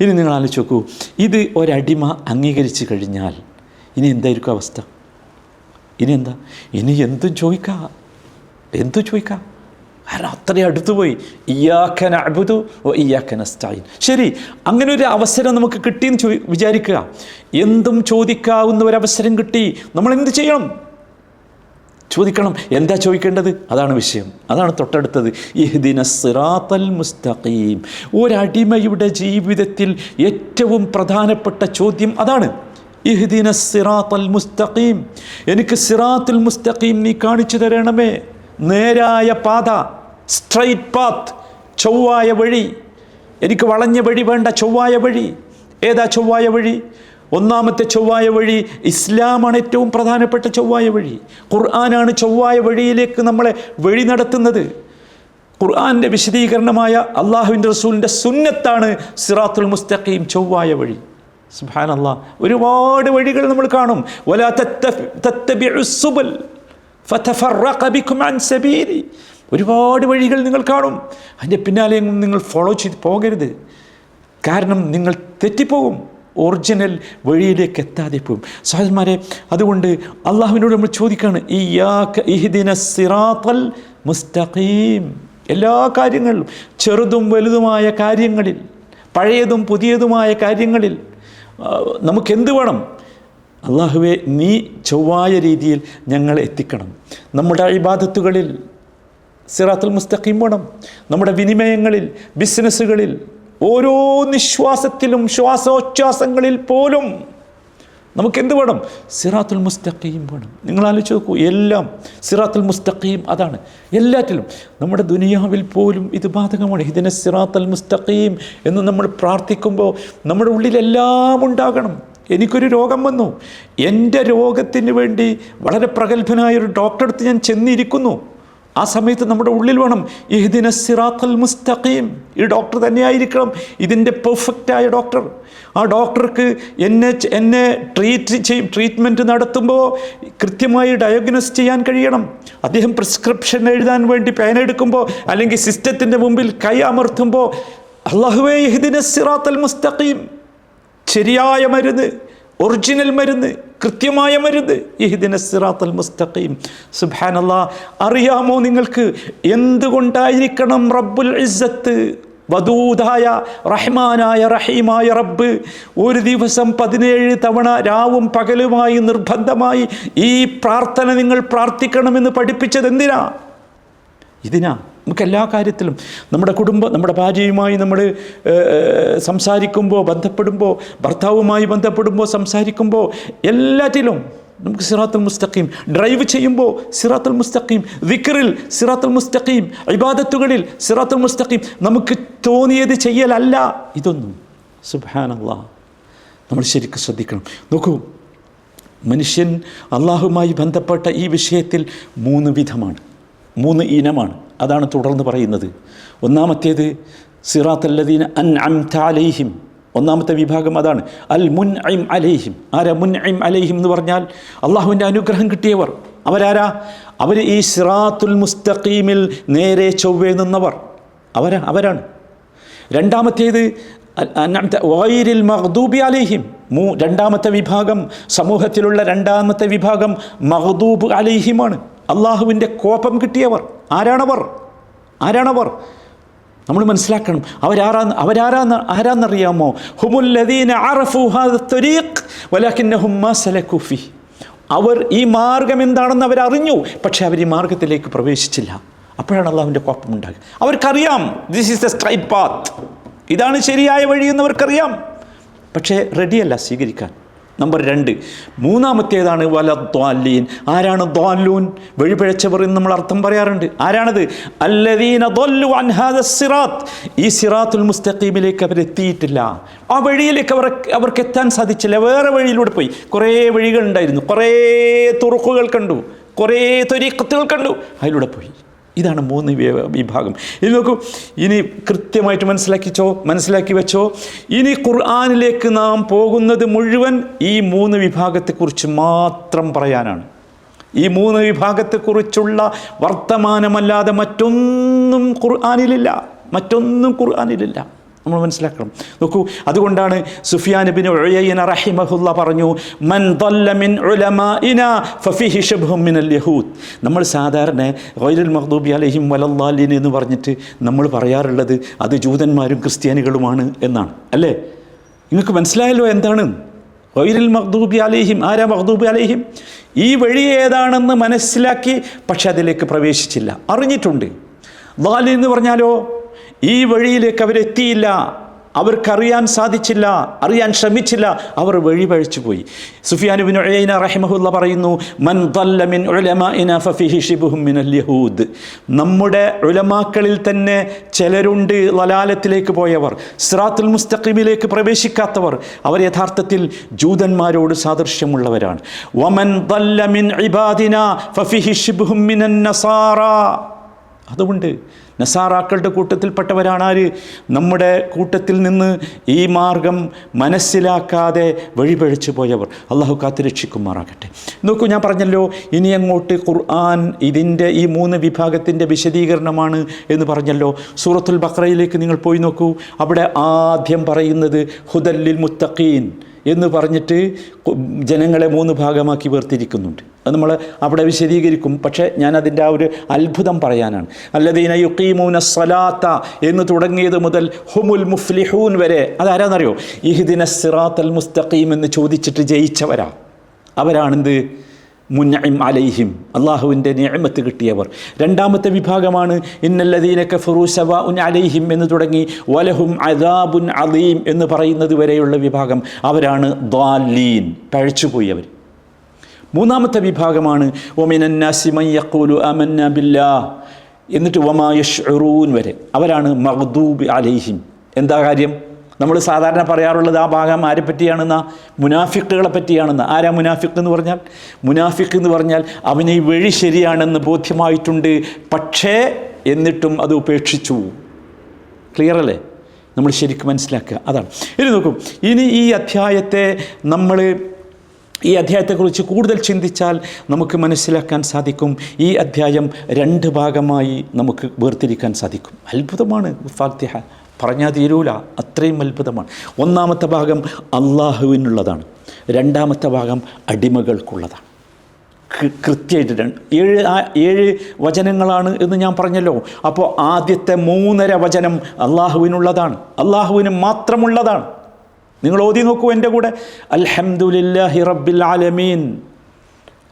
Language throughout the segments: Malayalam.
ഇനി നിങ്ങൾ ആലോചിച്ച് നോക്കൂ. ഇത് ഒരടിമ അംഗീകരിച്ച് കഴിഞ്ഞാൽ ഇനി എന്തായിരിക്കും അവസ്ഥ? ഇനി എന്താ? ഇനി എന്തും ചോദിക്കാം. എന്തും ചോദിക്കാം. കാരണം അത്രയും അടുത്ത് പോയി. ഇയാക്കൻ അബുദു ഓ ഇയാക്കൻ അസ്തായിൻ ശരി അങ്ങനെ ഒരു അവസരം നമുക്ക് കിട്ടിയെന്ന് ചോ വിചാരിക്കുക. എന്തും ചോദിക്കാവുന്ന ഒരു അവസരം കിട്ടി. നമ്മൾ എന്ത് ചെയ്യണം? ചോദിക്കണം. എന്താ ചോദിക്കേണ്ടത്? അതാണ് വിഷയം. അതാണ് തൊട്ടടുത്തത്. ഇഹ്ദിന സിറാത്തൽ മുസ്തഖീം. ഒരടിമയുടെ ജീവിതത്തിൽ ഏറ്റവും പ്രധാനപ്പെട്ട ചോദ്യം അതാണ്. ഇഹ്ദിന സിറാത്തൽ മുസ്തഖീം. എനിക്ക് സിറാത്തുൽ മുസ്തഖീം നീ കാണിച്ചു തരണമേ. നേരായ പാത സ്ട്രൈറ്റ് പാത്ത് ചൊവ്വായ വഴി. എനിക്ക് വളഞ്ഞ വഴി വേണ്ട ചൊവ്വായ വഴി. ഏതാ ചൊവ്വായ വഴി? ഒന്നാമത്തെ ചൊവ്വായ വഴി ഇസ്ലാമാണ് ഏറ്റവും പ്രധാനപ്പെട്ട ചൊവ്വായ വഴി. ഖുർആനാണ് ചൊവ്വായ വഴിയിലേക്ക് നമ്മളെ വഴി നടത്തുന്നത്. ഖുർആാന്റെ വിശദീകരണമായ അള്ളാഹുവിന്റെ റസൂലിന്റെ സുന്നത്താണ് സിറാത്തുൽ മുസ്തഖീം ചൊവ്വായ വഴി. അള്ളാഹ് ഒരുപാട് വഴികൾ നമ്മൾ കാണും. വലാ സുബൽ ഒരുപാട് വഴികൾ നിങ്ങൾ കാണും. അതിന്റെ പിന്നാലെ നിങ്ങൾ ഫോളോ ചെയ്ത് പോകരുത്. കാരണം നിങ്ങൾ തെറ്റിപ്പോകും. ഒറിജിനൽ വഴിയിലേക്ക് എത്താതെ പോകും സഹോദരന്മാരെ അതുകൊണ്ട് അള്ളാഹുവിനോട് നമ്മൾ ചോദിക്കുകയാണ് ഇഹ്ദിന സിറാത്തൽ മുസ്തഖീം. എല്ലാ കാര്യങ്ങളിലും ചെറുതും വലുതുമായ കാര്യങ്ങളിൽ പഴയതും പുതിയതുമായ കാര്യങ്ങളിൽ നമുക്ക് നമുക്കെന്ത് വേണം? അള്ളാഹുവെ നീ ചൊവ്വായ രീതിയിൽ ഞങ്ങളെ എത്തിക്കണം. നമ്മുടെ ഇബാദത്തുകളിൽ സിറാത്തുൽ മുസ്തഖീം വേണം. നമ്മുടെ വിനിമയങ്ങളിൽ ബിസിനസ്സുകളിൽ ഓരോ നിശ്വാസത്തിലും ശ്വാസോച്ഛ്വാസങ്ങളിൽ പോലും നമുക്ക് എന്ത് വേണം? സിറാത്തുൽ മുസ്തഖീം വേണം. നിങ്ങൾ ആലോചിച്ച് നോക്കൂ എല്ലാം സിറാത്തുൽ മുസ്തഖീം അതാണ്. എല്ലാറ്റിലും നമ്മുടെ ദുനിയാവിൽ പോലും ഇത് ബാധകമാണ്. ഇതിനെ സിറാത്തുൽ മുസ്തഖീം എന്ന് നമ്മൾ പ്രാർത്ഥിക്കുമ്പോൾ നമ്മുടെ ഉള്ളിലെല്ലാം ഉണ്ടാകണം. എനിക്കൊരു രോഗം വന്നു. എന്റെ രോഗത്തിന് വേണ്ടി വളരെ പ്രഗത്ഭനായ ഒരു ഡോക്ടറെ അടുത്ത് ഞാൻ ചെന്നിരിക്കുന്നു. ആ സമയത്ത് നമ്മുടെ ഉള്ളിൽ വേണം ഇഹ്ദിന സിറാത്തൽ മുസ്തഖീം. ഈ ഡോക്ടർ തന്നെയായിരിക്കണം. ഇതിന്റെ പെർഫെക്റ്റായ ഡോക്ടർ. ആ ഡോക്ടർക്ക് എന്നെ എന്നെ ട്രീറ്റ് ചെയ്യും ട്രീറ്റ്മെന്റ് നടത്തുമ്പോൾ കൃത്യമായി ഡയഗ്നോസ് ചെയ്യാൻ കഴിയണം. അദ്ദേഹം പ്രിസ്ക്രിപ്ഷൻ എഴുതാൻ വേണ്ടി പേന എടുക്കുമ്പോൾ അല്ലെങ്കിൽ സിസ്റ്റത്തിന്റെ മുമ്പിൽ കൈ അമർത്തുമ്പോൾ അള്ളാഹുവേ ഇഹ്ദിന സിറാത്തൽ മുസ്തഖീം. ശരിയായ മരുന്ന്. ഒറിജിനൽ മരുന്ന് കൃത്യമായ മരുന്ന്. ഇഹ്ദിന സിറാത്തൽ മുസ്തഖീം. സുബ്ഹാനല്ലാ അറിയാമോ നിങ്ങൾക്ക് എന്തുകൊണ്ടായിരിക്കണം റബ്ബുൽ ഇസ്സത്ത് വധൂതായ റഹ്മാനായ റഹീമായ റബ്ബ് ഒരു ദിവസം പതിനേഴ് തവണ രാവും പകലുമായി നിർബന്ധമായി ഈ പ്രാർത്ഥന നിങ്ങൾ പ്രാർത്ഥിക്കണമെന്ന് പഠിപ്പിച്ചത് എന്തിനാ ഇതിനാ? നമുക്ക് എല്ലാ കാര്യത്തിലും നമ്മുടെ കുടുംബം നമ്മുടെ ഭാര്യയുമായി നമ്മൾ സംസാരിക്കുമ്പോൾ ബന്ധപ്പെടുമ്പോൾ ഭർത്താവുമായി ബന്ധപ്പെടുമ്പോൾ സംസാരിക്കുമ്പോൾ എല്ലാറ്റിലും നമുക്ക് സിറാത്തുൽ മുസ്തഖീം ഡ്രൈവ് ചെയ്യുമ്പോൾ സിറാത്തുൽ മുസ്തഖീം വിക്റിൽ സിറാത്തുൽ മുസ്തഖീം ഇബാദത്തുകളിൽ സിറാത്തുൽ മുസ്തഖീം നമുക്ക് തോന്നിയത് ചെയ്യലല്ല. ഇതൊന്നും സുബ്ഹാനല്ലാഹ് നമ്മൾ ശരിക്കും ശ്രദ്ധിക്കണം. നോക്കൂ മനുഷ്യൻ അള്ളാഹുമായി ബന്ധപ്പെട്ട ഈ വിഷയത്തിൽ മൂന്ന് വിധമാണ് മൂന്ന് ഇനമാണ്. അതാണ് തുടർന്ന് പറയുന്നത്. ഒന്നാമത്തേത് സിറാത്തല്ലദീന അൻ അം അലൈഹിം. ഒന്നാമത്തെ വിഭാഗം അതാണ് അൽ മുൻ ഐം അലൈഹിം. ആരാ മുൻ ഐം അലൈഹിം എന്ന് പറഞ്ഞാൽ? അള്ളാഹുവിന്റെ അനുഗ്രഹം കിട്ടിയവർ. അവരാരാ? അവർ ഈ സിറാത്തുൽ മുസ്തഖീമിൽ നേരെ ചൊവ്വേ നിന്നവർ. അവരാ അവരാണ്. രണ്ടാമത്തേത് വൈരിൽ മഹദൂബി അലൈഹിം. മൂ രണ്ടാമത്തെ വിഭാഗം സമൂഹത്തിലുള്ള രണ്ടാമത്തെ വിഭാഗം മഹദൂബ് അലൈഹിമാണ്. അള്ളാഹുവിന്റെ കോപം കിട്ടിയവർ. ആരാണവർ? ആരാണവർ? നമ്മൾ മനസ്സിലാക്കണം. അവരാരാന്ന് അവരാരാന്ന് ആരാന്നറിയാമോ? ഹുമുല്ലദീന അറഫു. അവർ ഈ മാർഗം എന്താണെന്ന് അവരറിഞ്ഞു. പക്ഷേ അവർ ഈ മാർഗത്തിലേക്ക് പ്രവേശിച്ചില്ല. അപ്പോഴാണ് അള്ളാഹുവിന്റെ കോപ്പം ഉണ്ടാകുക അവർക്കറിയാം this is the straight path ഇതാണ് ശരിയായ വഴിയെന്ന് അവർക്കറിയാം. പക്ഷേ റെഡിയല്ല സ്വീകരിക്കാൻ. നമ്പർ രണ്ട്. മൂന്നാമത്തേതാണ് വല ദ്വാലീൻ ആരാണ് ദ്വാലൂൻ വഴിപിഴച്ചവർ എന്ന് നമ്മൾ അർത്ഥം പറയാറുണ്ട്. ആരാണത്? അല്ലദീന സിറാത്ത്. ഈ സിറാത്തുൽ മുസ്തഖീമിലേക്ക് അവരെത്തിയിട്ടില്ല ആ വഴിയിലേക്ക് അവർ അവർക്ക് എത്താൻ സാധിച്ചില്ല. വേറെ വഴിയിലൂടെ പോയി. കുറേ വഴികൾ ഉണ്ടായിരുന്നു. കുറേ തുറുക്കുകൾ കണ്ടു കുറേ തൊരീക്കത്തുകൾ കണ്ടു. അതിലൂടെ പോയി. ഇതാണ് മൂന്ന് വിഭാഗം. ഇനി നോക്കൂ ഇനി കൃത്യമായിട്ട് മനസ്സിലാക്കിച്ചോ? മനസ്സിലാക്കി വെച്ചോ? ഇനി ഖുർആാനിലേക്ക് നാം പോകുന്നത് മുഴുവൻ ഈ മൂന്ന് വിഭാഗത്തെക്കുറിച്ച് മാത്രം പറയാനാണ്. ഈ മൂന്ന് വിഭാഗത്തെക്കുറിച്ചുള്ള വർത്തമാനമല്ലാതെ മറ്റൊന്നും ഖുർആാനിലില്ല. മറ്റൊന്നും ഖുർആാനിലില്ല. നമ്മൾ മനസ്സിലാക്കണം. നോക്കൂ അതുകൊണ്ടാണ് സുഫിയാൻ ബിൻ ഉഴയന റഹിമഹുല്ല പറഞ്ഞു മൻ മിൻ ഉലമാഇന ഫഫിഹി ശബ്ഹും മിനൽ യഹൂദ്. നമ്മൾ സാധാരണ ഗൈരുൽ മഹദൂബി അലഹിം വലല്ലാലിൻ എന്ന് പറഞ്ഞിട്ട് നമ്മൾ പറയാറുള്ളത് അത് ജൂതന്മാരും ക്രിസ്ത്യാനികളുമാണ് എന്നാണ്. അല്ലേ? നിങ്ങൾക്ക് മനസ്സിലായല്ലോ എന്താണ്? ഗൈരുൽ മഹദൂബി അലഹിം ആരാ മഹദൂബി അലഹിം? ഈ വഴി ഏതാണെന്ന് മനസ്സിലാക്കി പക്ഷെ അതിലേക്ക് പ്രവേശിച്ചില്ല. അറിഞ്ഞിട്ടുണ്ട്. ലാലിൻ എന്ന് പറഞ്ഞാലോ? ഈ വഴിയിലേക്ക് അവരെത്തിയില്ല അവർക്കറിയാൻ സാധിച്ചില്ല അറിയാൻ ശ്രമിച്ചില്ല. അവർ വഴിപഴിച്ചു പോയി. സുഫിയാനുബിൻ ഉഴൈന റഹിമഹുല്ല പറയുന്നു മൻ മിൻ മിൻ അൽ യഹൂദ്. നമ്മുടെ ഉലമാക്കളിൽ തന്നെ ചിലരുണ്ട് ലലാലത്തിലേക്ക് പോയവർ സിറാത്തുൽ മുസ്തഖിമിലേക്ക് പ്രവേശിക്കാത്തവർ. അവർ യഥാർത്ഥത്തിൽ ജൂതന്മാരോട് സാദൃശ്യമുള്ളവരാണ്. വമൻ മിൻ ഇബാദിന ഫഫിഹി ഷിബ്ഹും മിനൻ നസാറ. അതുകൊണ്ട് നസാറാക്കളുടെ കൂട്ടത്തിൽപ്പെട്ടവരാണ് ആര്? നമ്മുടെ കൂട്ടത്തിൽ നിന്ന് ഈ മാർഗം മനസ്സിലാക്കാതെ വഴിപഴിച്ചു പോയവർ. അള്ളാഹു കാത്തുരക്ഷിക്കുമാറാകട്ടെ നോക്കൂ ഞാൻ പറഞ്ഞല്ലോ ഇനി അങ്ങോട്ട് ഖുർആൻ ഇതിന്റെ ഈ മൂന്ന് വിഭാഗത്തിന്റെ വിശദീകരണമാണ് എന്ന് പറഞ്ഞല്ലോ. സൂറത്തുൽ ബക്രയിലേക്ക് നിങ്ങൾ പോയി നോക്കൂ. അവിടെ ആദ്യം പറയുന്നത് ഹുദല്ലിൽ മുത്തഖീൻ. എന്ന് പറഞ്ഞിട്ട് ജനങ്ങളെ മൂന്ന് ഭാഗമാക്കി വേർതിരിക്കുന്നുണ്ട്. അത് നമ്മൾ അവിടെ വിശദീകരിക്കും. പക്ഷേ ഞാൻ അതിന്റെ ആ ഒരു അത്ഭുതം പറയാനാണ്. അല്ലദീന യുക്കീമൂന സലാത്ത എന്ന് തുടങ്ങിയത് മുതൽ ഹുമുൽ മുഫ്ലിഹൂൻ വരെ. അതാരാന്നറിയോ? ഇഹ്ദിന സിറാത്തൽ മുസ്തഖീം എന്ന് ചോദിച്ചിട്ട് ജയിച്ചവരാ. അവരാണെന്ത്? മുന്നഇം അലൈഹിം. അള്ളാഹുവിന്റെ നിയമത്ത് കിട്ടിയവർ. രണ്ടാമത്തെ വിഭാഗമാണ് ഇന്നല്ലദീനക്കെ ഫുറൂസവ ഉൻ അലൈഹിം എന്ന് തുടങ്ങി വലഹും അദാബുൻ അലീം എന്ന് പറയുന്നത് വരെയുള്ള വിഭാഗം അവരാണ് ദ്വാലീൻ പഴച്ചുപോയവർ മൂന്നാമത്തെ വിഭാഗമാണ് ഒമിനന്നാസിമയ്യക്കൂലു അമന്ന ബില്ലാ എന്നിട്ട് വമായഷ് വരെ. അവരാണ് മഹദൂബ് അലൈഹിം. എന്താ കാര്യം? നമ്മൾ സാധാരണ പറയാറുള്ളത് ആ ഭാഗം ആരെ പറ്റിയാണെന്ന? മുനാഫിക്കുകളെ പറ്റിയാണെന്ന്. ആരാ മുനാഫിക്ക് എന്ന് പറഞ്ഞാൽ? മുനാഫിക്ക് എന്ന് പറഞ്ഞാൽ അവന് ഈ വഴി ശരിയാണെന്ന് ബോധ്യമായിട്ടുണ്ട്. പക്ഷേ എന്നിട്ടും അത് ഉപേക്ഷിച്ചു. ക്ലിയർ അല്ലേ? നമ്മൾ ശരിക്കും മനസ്സിലാക്കുക. അതാണ്. ഇനി നോക്കും. ഇനി ഈ അധ്യായത്തെ നമ്മൾ ഈ അധ്യായത്തെക്കുറിച്ച് കൂടുതൽ ചിന്തിച്ചാൽ നമുക്ക് മനസ്സിലാക്കാൻ സാധിക്കും. ഈ അധ്യായം രണ്ട് ഭാഗമായി നമുക്ക് വേർതിരിക്കാൻ സാധിക്കും. അത്ഭുതമാണ് ഫാത്തിഹ. പറഞ്ഞാൽ തീരൂല. അത്രയും അത്ഭുതമാണ്. ഒന്നാമത്തെ ഭാഗം അള്ളാഹുവിനുള്ളതാണ്. രണ്ടാമത്തെ ഭാഗം അടിമകൾക്കുള്ളതാണ്. കൃത്യമായിട്ട് ഏഴ് ആ ഏഴ് വചനങ്ങളാണ് എന്ന് ഞാൻ പറഞ്ഞല്ലോ. അപ്പോൾ ആദ്യത്തെ മൂന്നര വചനം അള്ളാഹുവിനുള്ളതാണ്. അള്ളാഹുവിന് മാത്രമുള്ളതാണ്. നിങ്ങൾ ഓതി നോക്കൂ എന്റെ കൂടെ. അൽഹംദുലില്ലാഹി റബ്ബിൽ ആലമീൻ.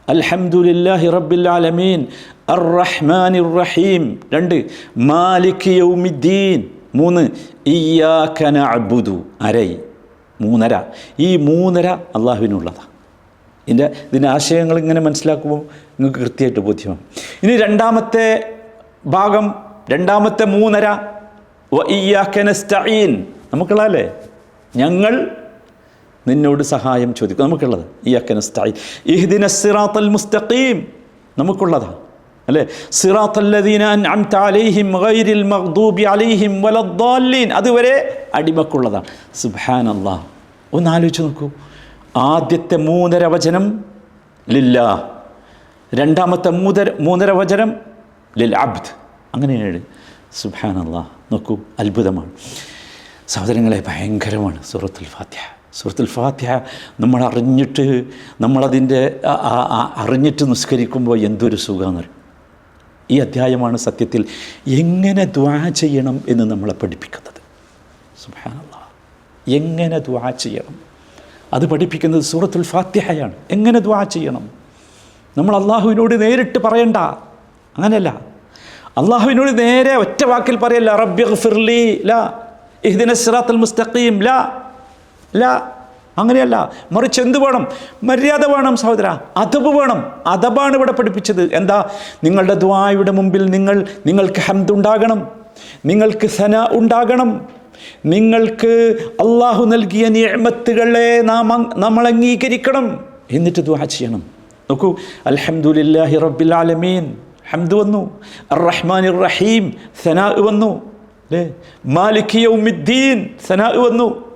അൽഹംദുലില്ലാഹി റബ്ബിൽ ആലമീൻ. അർ റഹ്മാൻ റഹീം. രണ്ട് മാലിക് യൗമിദ്ദീൻ. മൂന്ന് ഇയ്യാക്കന അബുദു അരൈ. മൂന്നര. ഈ മൂന്നര അള്ളാഹുവിനുള്ളതാണ് ഇതിന്റെ ഇതിന്റെ ആശയങ്ങൾ ഇങ്ങനെ മനസ്സിലാക്കുമ്പോൾ നിങ്ങൾക്ക് കൃത്യമായിട്ട് ബോധ്യമാണ് ഇനി രണ്ടാമത്തെ ഭാഗം രണ്ടാമത്തെ മൂന്നര. വയ്യാക്കനസ്റ്റീൻ നമുക്കുള്ളതല്ലേ? ഞങ്ങൾ നിന്നോട് സഹായം ചോദിക്കും. നമുക്കുള്ളത് ഈ അക്കനസ്തായി ഇഹ്ദിന മുസ്തഖീം. നമുക്കുള്ളതാണ് അല്ലേ? സിറാത്തല്ലദീന അൻഅംത അലൈഹിം ഗൈരിൽ മഗ്ദൂബി അലൈഹിം വലദ്ദാലീൻ അതുവരെ അടിമക്കുള്ളതാണ്. സുബ്ഹാനല്ലാഹ്. ഒന്ന് ആലോചിച്ച് നോക്കൂ. ആദ്യത്തെ മൂന്നര വചനം ലില്ല രണ്ടാമത്തെ മൂന്നര മൂന്നര വചനം ലിൽ അബ്ദ്. അങ്ങനെയാണ്. സുബ്ഹാനല്ലാഹ്. നോക്കൂ അത്ഭുതമാണ്. സഹോദരങ്ങളെ ഭയങ്കരമാണ് സൂറത്തുൽ ഫാത്യ സൂറത്തുൽ ഫാത്യ നമ്മൾ അറിഞ്ഞിട്ട് നമ്മളതിന്റെ അറിഞ്ഞിട്ട് നിസ്കരിക്കുമ്പോൾ എന്തൊരു സുഖമെന്ന് ഈ അധ്യായമാണ് സത്യത്തിൽ എങ്ങനെ ദ്വാ ചെയ്യണം എന്ന് നമ്മളെ പഠിപ്പിക്കുന്നത്. സുഹാനുള്ള എങ്ങനെ ദ്വാ ചെയ്യണം? അത് പഠിപ്പിക്കുന്നത് സൂറത്തുൽ ഫാത്തിഹയാണ്. എങ്ങനെ ദ്വാ ചെയ്യണം? നമ്മൾ അള്ളാഹുവിനോട് നേരിട്ട് പറയണ്ട. അങ്ങനെയല്ല. അള്ളാഹുവിനോട് നേരെ ഒറ്റ വാക്കിൽ പറയല്ല റബ്ബി ഫിർലി ലാ ഇഹ്ദിന സിറാത്തുൽ മുസ്തഖീം ലാ ലാ അങ്ങനെയല്ല മറിച്ച് എന്ത് വേണം? മര്യാദ വേണം സഹോദര. അതബ് വേണം. അതബാണ് ഇവിടെ പഠിപ്പിച്ചത്. എന്താ? നിങ്ങളുടെ ദ്വായുടെ മുമ്പിൽ നിങ്ങൾ നിങ്ങൾക്ക് ഹംദ് ഉണ്ടാകണം. നിങ്ങൾക്ക് സന ഉണ്ടാകണം. നിങ്ങൾക്ക് അള്ളാഹു നൽകിയ നിയമത്തുകളെ നാം നമ്മൾ അംഗീകരിക്കണം. എന്നിട്ട് ദ്വാ ചെയ്യണം. നോക്കൂ അൽഹംദുലില്ലാഹി റബ്ബിൽ ആലമീൻ. ഹംദ് വന്നു. റഹ്മാൻ റഹീം. സനാ വന്നു. അല്ലേ മാലിക് യൗമിദ്ദീൻ. സനാ വന്നു.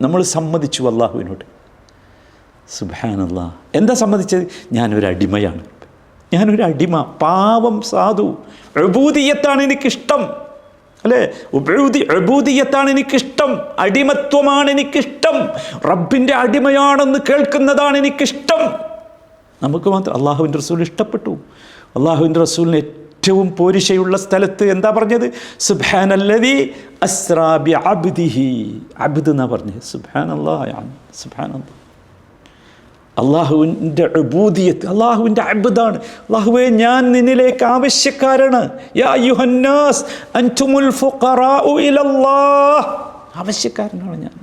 നമ്മൾ സമ്മതിച്ചു അള്ളാഹുവിനോട് സുബ്ഹാനല്ലാ. എന്താ സമ്മതിച്ചത്? ഞാനൊരു അടിമയാണ്. ഞാനൊരു അടിമ. പാവം സാധു. അഭൂതിയത്താണ് എനിക്കിഷ്ടം. അല്ലേ? ഉബൂദി അഭൂതിയത്താണ് എനിക്കിഷ്ടം. അടിമത്വമാണ് എനിക്കിഷ്ടം. റബ്ബിന്റെ അടിമയാണെന്ന് കേൾക്കുന്നതാണ് എനിക്കിഷ്ടം. നമുക്ക് മാത്രം അള്ളാഹുവിന്റെ റസൂൽ ഇഷ്ടപ്പെട്ടു. അള്ളാഹുവിന്റെ റസൂലിന് ഏറ്റവും പോരിശയുള്ള സ്ഥലത്ത് എന്താ പറഞ്ഞത്? സുബാനല്ലതി അസ്രാബി അബ്ദിഹി അബ്ദ് എന്നാ പറഞ്ഞത്? സുബാൻ അള്ളാഹ് സുബാൻ അള്ളാഹ് അള്ളാഹുവിന്റെ അബൂദിയത്ത് അള്ളാഹുവിന്റെ അബുദാണ്. അള്ളാഹുവെ ഞാൻ നിന്നിലേക്ക് ആവശ്യക്കാരാണ്. യാ യുഹന്നാസ് അൻതുമുൽ ഫുഖറാഉ ഇലല്ലാഹ് ആവശ്യക്കാരനാണ് ഞാൻ.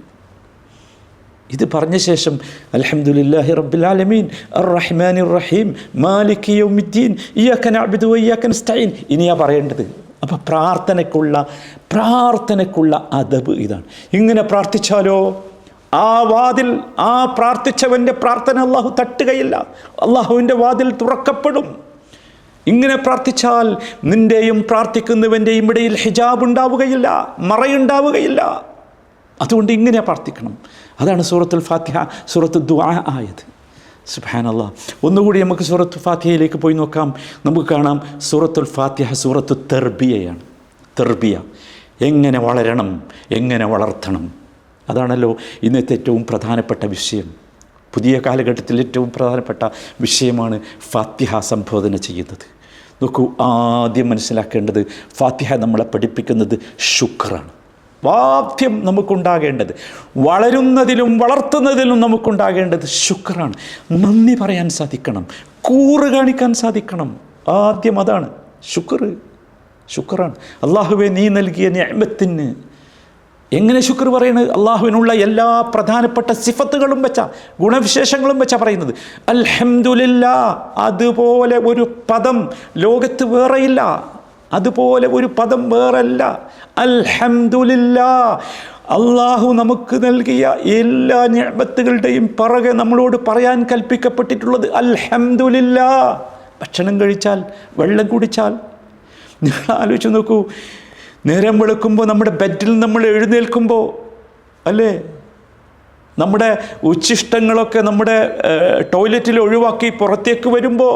ഇത് പറഞ്ഞ ശേഷം അലഹമുല്ലാഹി റബ്ബിൽ ആലമീൻ അർ റഹ്മാൻ റഹീം മാലിക് യൗമിദ്ദീൻ ഇയ്യാക അബിദു വ ഇയ്യാക നസ്തഈൻ. ഇനിയാ പറയേണ്ടത്. അപ്പോൾ പ്രാർത്ഥനയ്ക്കുള്ള പ്രാർത്ഥനയ്ക്കുള്ള അദബ് ഇതാണ്. ഇങ്ങനെ പ്രാർത്ഥിച്ചാലോ? ആ വാതിൽ ആ പ്രാർത്ഥിച്ചവന്റെ പ്രാർത്ഥന അള്ളാഹു തട്ടുകയില്ല. അള്ളാഹുവിന്റെ വാതിൽ തുറക്കപ്പെടും. ഇങ്ങനെ പ്രാർത്ഥിച്ചാൽ നിന്റെയും പ്രാർത്ഥിക്കുന്നവന്റെയും ഇടയിൽ ഹിജാബ് ഉണ്ടാവുകയില്ല മറയുണ്ടാവുകയില്ല. അതുകൊണ്ട് ഇങ്ങനെ പ്രാർത്ഥിക്കണം. അതാണ് സൂറത്തുൽ ഫാത്തിഹ സൂറത്ത് ദുആ ആയത്. സുബാനല്ല ഒന്നുകൂടി നമുക്ക് സൂറത്ത് ഫാത്തിഹയിലേക്ക് പോയി നോക്കാം. നമുക്ക് കാണാം സൂറത്തുൽ ഫാത്തിഹ സൂറത്ത് തെർബിയയാണ്. തെർബിയ. എങ്ങനെ വളരണം എങ്ങനെ വളർത്തണം. അതാണല്ലോ ഇന്നത്തെ ഏറ്റവും പ്രധാനപ്പെട്ട വിഷയം. പുതിയ കാലഘട്ടത്തിൽ ഏറ്റവും പ്രധാനപ്പെട്ട വിഷയമാണ് ഫാത്തിഹ സംബോധന ചെയ്യുന്നത്. നോക്കൂ ആദ്യം മനസ്സിലാക്കേണ്ടത് ഫാത്തിഹ നമ്മളെ പഠിപ്പിക്കുന്നത് ശുക്രാണ്. വാദ്യം നമുക്കുണ്ടാകേണ്ടത്. വളരുന്നതിലും വളർത്തുന്നതിലും നമുക്കുണ്ടാകേണ്ടത് ശുക്രാണ് നന്ദി പറയാൻ സാധിക്കണം. കൂറ് കാണിക്കാൻ സാധിക്കണം. ആദ്യം അതാണ് ശുക്ർ. ശുക്രാണ്. അള്ളാഹുവെ നീ നൽകിയ ഞാമത്തിന് എങ്ങനെ ശുക്ർ പറയുന്നത് അള്ളാഹുവിനുള്ള എല്ലാ പ്രധാനപ്പെട്ട സിഫത്തുകളും വെച്ച ഗുണവിശേഷങ്ങളും വെച്ച പറയുന്നത്. അൽഹംദുലില്ല അതുപോലെ ഒരു പദം ലോകത്ത് വേറെയില്ല. അതുപോലെ ഒരു പദം വേറല്ല. അൽഹംദുലില്ല. അള്ളാഹു നമുക്ക് നൽകിയ എല്ലാ ഞാപത്തുകളുടെയും പിറകെ നമ്മളോട് പറയാൻ കൽപ്പിക്കപ്പെട്ടിട്ടുള്ളത് അൽഹംദുലില്ല. ഭക്ഷണം കഴിച്ചാൽ വെള്ളം കുടിച്ചാൽ. നിങ്ങൾ ആലോചിച്ച് നോക്കൂ. നേരം വെളുക്കുമ്പോൾ നമ്മുടെ ബെഡിൽ നമ്മൾ എഴുന്നേൽക്കുമ്പോൾ അല്ലേ? നമ്മുടെ ഉച്ചിഷ്ടങ്ങളൊക്കെ നമ്മുടെ ടോയ്ലറ്റിൽ ഒഴിവാക്കി പുറത്തേക്ക് വരുമ്പോൾ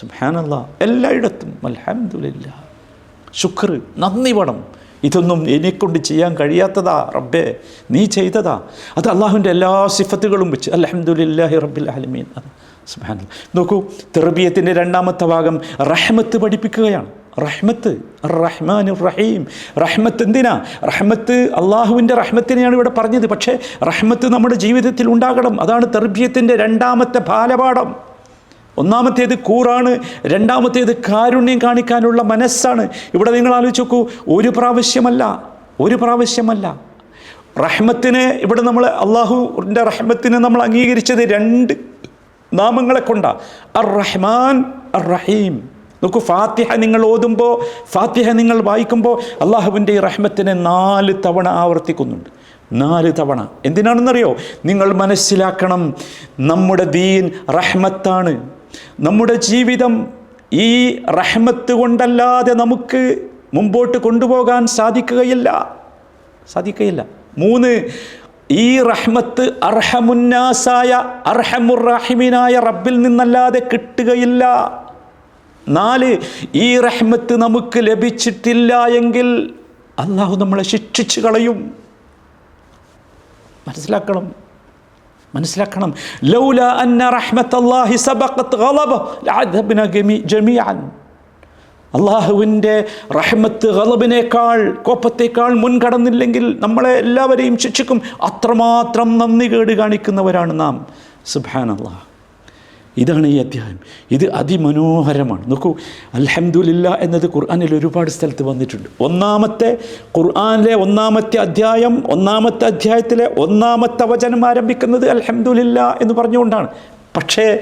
സുഹാനല്ല എല്ലായിടത്തും അൽഹംദുലില്ല. ശുക്ർ നന്ദി വേണം. ഇതൊന്നും എന്നെക്കൊണ്ട് ചെയ്യാൻ കഴിയാത്തതാ റബ്ബേ. നീ ചെയ്തതാ. അത് അള്ളാഹുവിന്റെ എല്ലാ സിഫത്തുകളും വെച്ച് അലഹമുല്ലാഹി റബ്ബിൽ ആലമീൻ. നോക്കൂ തെറബിയത്തിന്റെ രണ്ടാമത്തെ ഭാഗം റഹ്മത്ത് പഠിപ്പിക്കുകയാണ്. റഹ്മത്ത് റഹ്മാൻ റഹീം. റഹ്മത്ത് എന്തിനാ? റഹ്മത്ത് അള്ളാഹുവിന്റെ റഹ്മത്തിനെയാണ് ഇവിടെ പറഞ്ഞത്. പക്ഷേ റഹ്മത്ത് നമ്മുടെ ജീവിതത്തിൽ ഉണ്ടാകണം. അതാണ് തെർബിയത്തിന്റെ രണ്ടാമത്തെ ബാലപാഠം. ഒന്നാമത്തേത് കൂറാണ് രണ്ടാമത്തേത് കാരുണ്യം കാണിക്കാനുള്ള മനസ്സാണ്. ഇവിടെ നിങ്ങൾ ആലോചിച്ച് നോക്കൂ ഒരു പ്രാവശ്യമല്ല ഒരു പ്രാവശ്യമല്ല. റഹ്മത്തിനെ ഇവിടെ നമ്മൾ അള്ളാഹുവിന്റെ റഹ്മത്തിനെ നമ്മൾ അംഗീകരിച്ചത് രണ്ട് നാമങ്ങളെ കൊണ്ടാണ് അർ റഹ്മാൻ അർ റഹീം നോക്കൂ ഫാത്തിഹ നിങ്ങൾ ഓതുമ്പോൾ ഫാത്തിഹ നിങ്ങൾ വായിക്കുമ്പോൾ അള്ളാഹുവിന്റെ ഈ റഹ്മത്തിനെ നാല് തവണ ആവർത്തിക്കുന്നുണ്ട്. നാല് തവണ. എന്തിനാണെന്നറിയോ? നിങ്ങൾ മനസ്സിലാക്കണം നമ്മുടെ ദീൻ റഹ്മത്താണ്. നമ്മുടെ ജീവിതം ഈ റഹ്മത്ത് കൊണ്ടല്ലാതെ നമുക്ക് മുമ്പോട്ട് കൊണ്ടുപോകാൻ സാധിക്കുകയില്ല. സാധിക്കുകയില്ല. മൂന്ന് ഈ റഹ്മത്ത് അർഹമുന്നാസായ അർഹമുറാഹിമീനായ റബ്ബിൽ നിന്നല്ലാതെ കിട്ടുകയില്ല. നാല് ഈ റഹ്മത്ത് നമുക്ക് ലഭിച്ചിട്ടില്ല എങ്കിൽ അള്ളാഹു നമ്മളെ ശിക്ഷിച്ചു കളയും. മനസ്സിലാക്കണം. മനസ്സിലാക്കണം. ലൗല അന്ന റഹ്മത്തല്ലാഹി സബഖത്ത് ഗളബ ലഅദബ്ന ജമീഅൻ. അള്ളാഹുവിന്റെ റഹ്മത്ത് ഗളബിനേക്കാൾ കോപ്പത്തേക്കാൾ മുൻകടന്നില്ലെങ്കിൽ നമ്മളെ എല്ലാവരെയും ശിക്ഷിക്കും. അത്രമാത്രം നന്ദി കേട് കാണിക്കുന്നവരാണ് നാം. അള്ളാഹ് ഇതാണ് ഈ അധ്യായം. ഇത് അതിമനോഹരമാണ്. നോക്കൂ അൽഹംദുലില്ല എന്നത് ഖുർആാനിൽ ഒരുപാട് സ്ഥലത്ത് വന്നിട്ടുണ്ട്. ഒന്നാമത്തെ ഖുർആാനിലെ ഒന്നാമത്തെ അധ്യായം ഒന്നാമത്തെ അധ്യായത്തിലെ ഒന്നാമത്തെ വചനം ആരംഭിക്കുന്നത് അൽഹംദുലില്ല എന്ന് പറഞ്ഞുകൊണ്ടാണ്. പക്ഷേ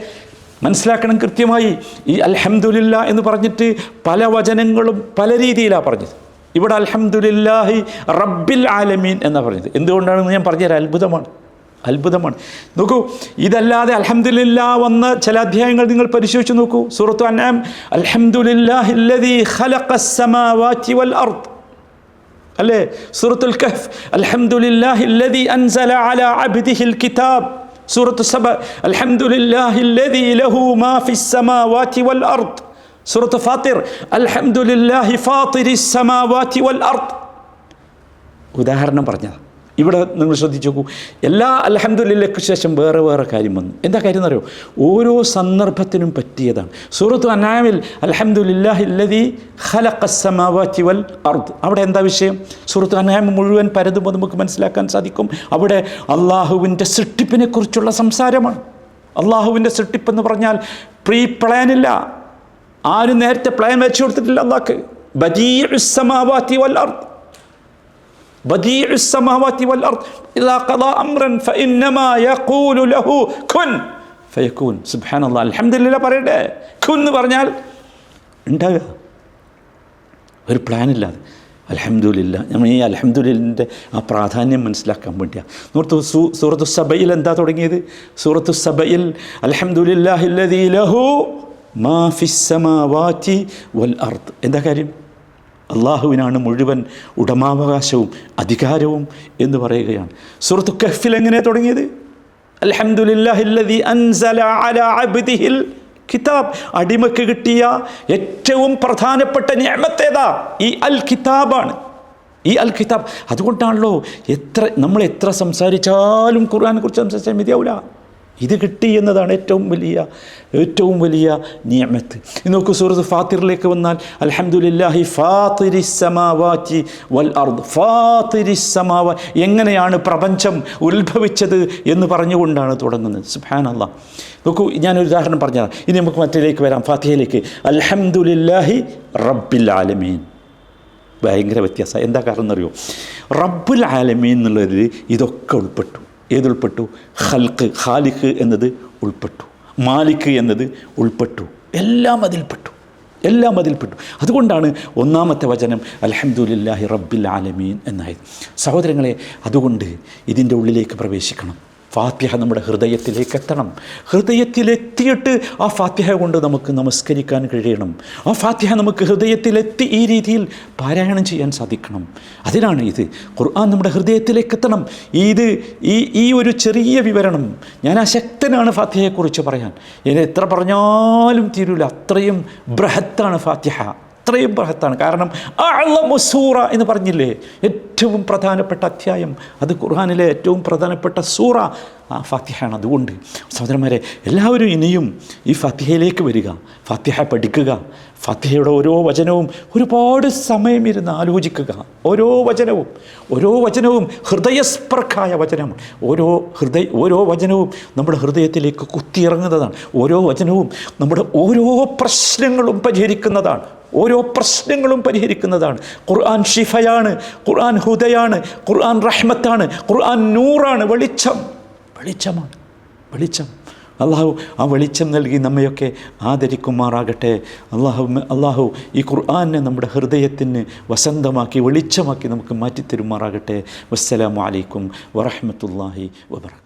മനസ്സിലാക്കണം കൃത്യമായി ഈ അൽഹംദുലില്ല എന്ന് പറഞ്ഞിട്ട് പല വചനങ്ങളും പല രീതിയിലാണ് പറഞ്ഞത്. ഇവിടെ അൽഹംദുലില്ലാഹി റബ്ബിൽ ആലമീൻ എന്നാണ് പറഞ്ഞത്. എന്തുകൊണ്ടാണെന്ന് ഞാൻ പറഞ്ഞൊരു അത്ഭുതമാണ്. അത്ഭുതമാണ്. നോക്കൂ ഇതല്ലാതെ അൽഹംദുലില്ല വന്ന ചില അധ്യായങ്ങൾ നിങ്ങൾ പരിശോധിച്ച് നോക്കൂ. സൂറത്തു അന്നാം സമാവാതി വൽ അർദ്. അല്ലേ? സൂറത്തുൽ കഹ്ഫ് അൽഹംദുലില്ലാഹി അൻസല അല അബ്ദിഹിൽ കിതാബ്. സൂറത്ത് സബ അൽഹംദുലില്ലാഹി ലഹു മാ ഫിസ് സമാവാതി വൽ അർദ്. സൂറത്ത് ഫാത്തിർ അൽഹംദുലില്ലാഹി ഫാത്തിരിസ് സമാവാതി വൽ അർദ്. ഉദാഹരണം പറഞ്ഞതാണ് ഇവിടെ നിങ്ങൾ ശ്രദ്ധിച്ചു നോക്കൂ എല്ലാ അലഹമുല്ലയ്ക്ക് ശേഷം വേറെ വേറെ കാര്യം വന്നു. എന്താ കാര്യം എന്നറിയോ ഓരോ സന്ദർഭത്തിനും പറ്റിയതാണ്. സൂറത്തു അനാമിൽ അലഹമുല്ലാഹില്ലതി ഹലക്കസമാവാറ്റി വൽ അർദ്. അവിടെ എന്താ വിഷയം? സൂറത്തു അനായം മുഴുവൻ പരതുമ്പോൾ നമുക്ക് മനസ്സിലാക്കാൻ സാധിക്കും. അവിടെ അള്ളാഹുവിന്റെ സൃഷ്ടിപ്പിനെക്കുറിച്ചുള്ള സംസാരമാണ്. അള്ളാഹുവിന്റെ സൃഷ്ടിപ്പെന്ന് പറഞ്ഞാൽ പ്രീ പ്ലാനില്ല ആരും നേരത്തെ പ്ലാൻ വെച്ചു കൊടുത്തിട്ടില്ല അള്ളാഹ്ക്ക് ബജീസമാവാറ്റി വൽ അർദ്. بديع السماوات والأرض إذا قضى أمرا فإنما يقول له كن ഫയക്കൂൻ സുബാൻ അള്ളാഹ് അലഹമില്ല പറയട്ടെ കുന്ന് പറഞ്ഞാൽ ഉണ്ടാകുക ഒരു പ്ലാനില്ലാതെ അലഹമുല്ല നമ്മൾ ഈ അലഹമുല്ലിൻ്റെ ആ പ്രാധാന്യം മനസ്സിലാക്കാൻ വേണ്ടിയാണ് നോർത്തു സൂ സൂറത്തു സബയിൽ എന്താ തുടങ്ങിയത് സൂറത്തു സബയിൽ അലഹമുല്ലാഹില്ലദീ ലഹു മാ ഫിസ്സമാവാറ്റി വൽ അർത്ത് എന്താ കാര്യം അള്ളാഹുവിനാണ് മുഴുവൻ ഉടമാവകാശവും അധികാരവും എന്ന് പറയുകയാണ്. സുഹൃത്തു കഹ്ഫിൽ എങ്ങനെ തുടങ്ങിയത്? അൽഹംദുലില്ലാഹില്ലദി അൻസല അബ്ദിഹിൽ കിതാബ്. അടിമക്ക് കിട്ടിയ ഏറ്റവും പ്രധാനപ്പെട്ട നിയമത്തേതാ? ഈ അൽ കിതാബാണ്. ഈ അൽ കിതാബ്. അതുകൊണ്ടാണല്ലോ എത്ര നമ്മൾ എത്ര സംസാരിച്ചാലും ഖുർആനെ കുറിച്ച് സംസാരിച്ചാൽ മതിയാവില്ല ഇത് കിട്ടി എന്നതാണ് ഏറ്റവും വലിയ ഏറ്റവും വലിയ നിയമത്ത്. നോക്കൂ സൂറത്ത് ഫാത്തിറിലേക്ക് വന്നാൽ അലഹമുല്ലാഹി ഫാത്തിരി സമാവാറ്റി വൽ അർദ്. ഫാത്തിരി സമാവ എങ്ങനെയാണ് പ്രപഞ്ചം ഉത്ഭവിച്ചത് എന്ന് പറഞ്ഞുകൊണ്ടാണ് തുടങ്ങുന്നത്. സുഹാൻ അല്ലാ നോക്കൂ ഞാനൊരു ഉദാഹരണം പറഞ്ഞതാണ് ഇനി നമുക്ക് മറ്റേലേക്ക് വരാം ഫാത്തിഹയിലേക്ക്. അലഹമുല്ലാഹി റബ്ബിൽ ആലമീൻ. ഭയങ്കര വ്യത്യാസം എന്താ കാരണം എന്നറിയോ? റബ്ബുൽ ആലമീൻ എന്നുള്ളതിൽ ഇതൊക്കെ ഉൾപ്പെട്ടു. ഏതുൾപ്പെട്ടു? ഹൽക്ക് ഖാലിഖ് എന്നത് ഉൾപ്പെട്ടു. മാലിക് എന്നത് ഉൾപ്പെട്ടു. എല്ലാം അതിൽപ്പെട്ടു. എല്ലാം അതിൽപ്പെട്ടു. അതുകൊണ്ടാണ് ഒന്നാമത്തെ വചനം അലഹമുല്ലാഹി റബ്ബിൽ ആലമീൻ എന്നായത്. സഹോദരങ്ങളെ അതുകൊണ്ട് ഇതിന്റെ ഉള്ളിലേക്ക് പ്രവേശിക്കണം. ഫാത്തിഹ നമ്മുടെ ഹൃദയത്തിലേക്ക് എത്തണം ഹൃദയത്തിലെത്തിയിട്ട് ആ ഫാത്തിഹ കൊണ്ട് നമുക്ക് നമസ്കരിക്കാൻ കഴിയണം. ആ ഫാത്തിഹ നമുക്ക് ഹൃദയത്തിലെത്തി ഈ രീതിയിൽ പാരായണം ചെയ്യാൻ സാധിക്കണം. അതിനാണ് ഇത്. ഖുർആൻ നമ്മുടെ ഹൃദയത്തിലേക്ക് എത്തണം ഇത് ഈ ഈ ഒരു ചെറിയ വിവരണം. ഞാൻ അശക്തനാണ് ഫാത്തിഹയെക്കുറിച്ച് പറയാൻ. ഞാൻ എത്ര പറഞ്ഞാലും തീരൂല. അത്രയും ബൃഹത്താണ് ഫാത്തിഹ. അത്രയും ബൃഹത്താണ് കാരണം അള്ളമുസൂറ എന്ന് പറഞ്ഞില്ലേ? ഏറ്റവും പ്രധാനപ്പെട്ട അധ്യായം. അത് ഖുർഹാനിലെ ഏറ്റവും പ്രധാനപ്പെട്ട സൂറ. ആ ഫാത്തിഹയാണ് അതുകൊണ്ട്. സഹോദരന്മാരെ എല്ലാവരും ഇനിയും ഈ ഫാത്തിഹയിലേക്ക് വരിക. ഫാത്തിഹ പഠിക്കുക. ഫാത്തിഹയുടെ ഓരോ വചനവും ഒരുപാട് സമയം ഇരുന്ന് ആലോചിക്കുക. ഓരോ വചനവും ഓരോ വചനവും ഹൃദയസ്പർക്കായ വചനമാണ്. ഓരോ ഹൃദയ ഓരോ വചനവും നമ്മുടെ ഹൃദയത്തിലേക്ക് കുത്തിയിറങ്ങുന്നതാണ്. ഓരോ വചനവും നമ്മുടെ ഓരോ പ്രശ്നങ്ങളും പരിഹരിക്കുന്നതാണ്. ഓരോ പ്രശ്നങ്ങളും പരിഹരിക്കുന്നതാണ്. ഖുർആൻ ഷിഫയാണ് ഖുർആൻ ഹുദയാണ് ഖുർആൻ റഹ്മത്താണ് ഖുർആൻ നൂറാണ് വെളിച്ചം. വെളിച്ചമാണ് വെളിച്ചം. അള്ളാഹു ആ വെളിച്ചം നൽകി നമ്മയൊക്കെ ആദരിക്കുമാറാകട്ടെ. അള്ളാഹു അള്ളാഹു ഈ ഖുർആാനെ നമ്മുടെ ഹൃദയത്തിന് വസന്തമാക്കി വെളിച്ചമാക്കി നമുക്ക് മാറ്റിത്തരുമാറാകട്ടെ. വസ്സലാമലൈക്കും വറഹമത്തല്ലാഹി വബർക്കാത്തു